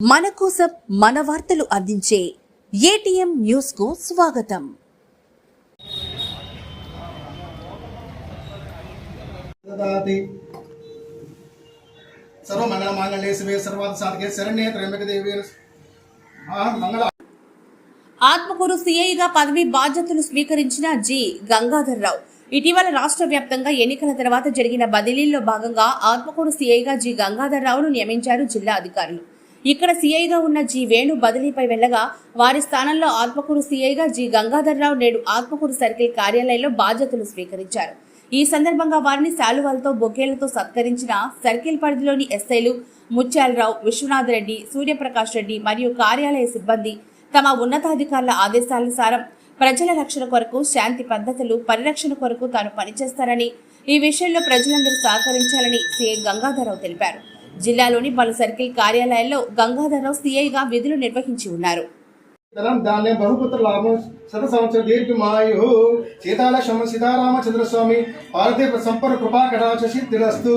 మన కోసం మన వార్తలు అందించే ఏటీఎం న్యూస్కు స్వాగతం. ఆత్మకూరు సిఐగా పదవి బాధ్యతలు స్వీకరించిన జి. గంగాధర్ రావు. ఇటీవల రాష్ట్ర వ్యాప్తంగా ఎన్నికల తర్వాత జరిగిన బదిలీల్లో భాగంగా ఆత్మకూరు సీఐగా జి. గంగాధరరావును నియమించారు జిల్లా అధికారులు. ఇక్కడ సీఐగా ఉన్న జి. వేణు బదిలీపై వెళ్ళగా వారి స్థానంలో ఆత్మకూరు సీఐగా జి. గంగాధరరావు నేడు ఆత్మకూరు సర్కిల్ కార్యాలయంలో బాధ్యతలు స్వీకరించారు. ఈ సందర్భంగా వారిని శాలువాలతో బొకేలతో సత్కరించిన సర్కిల్ పరిధిలోని ఎస్ఐలు ముత్యాలరావు విశ్వనాథ్ రెడ్డి సూర్యప్రకాష్ రెడ్డి మరియు కార్యాలయ సిబ్బంది తమ ఉన్నతాధికారుల ఆదేశానుసారం ప్రజల రక్షణ కొరకు శాంతి పద్ధతులు పరిరక్షణ కొరకు తాను పనిచేస్తారని ఈ విషయంలో ప్రజలందరూ సహకరించాలని సీఐ గంగాధరరావు తెలిపారు. జిల్లాలోని పలు సర్కిల్ కార్యాలయాల్లో గంగాధరరావు సీఐగా విధులు నిర్వహించి ఉన్నారు. ధనం బహుపుత్ర లాభం శత సంవత్సర దీర్ఘమాయు సీతాలక్ష్మణ సీతారామచంద్ర స్వామి పార్వతీ సంపన్న కృపా కటాక్ష సిద్ధిరస్తు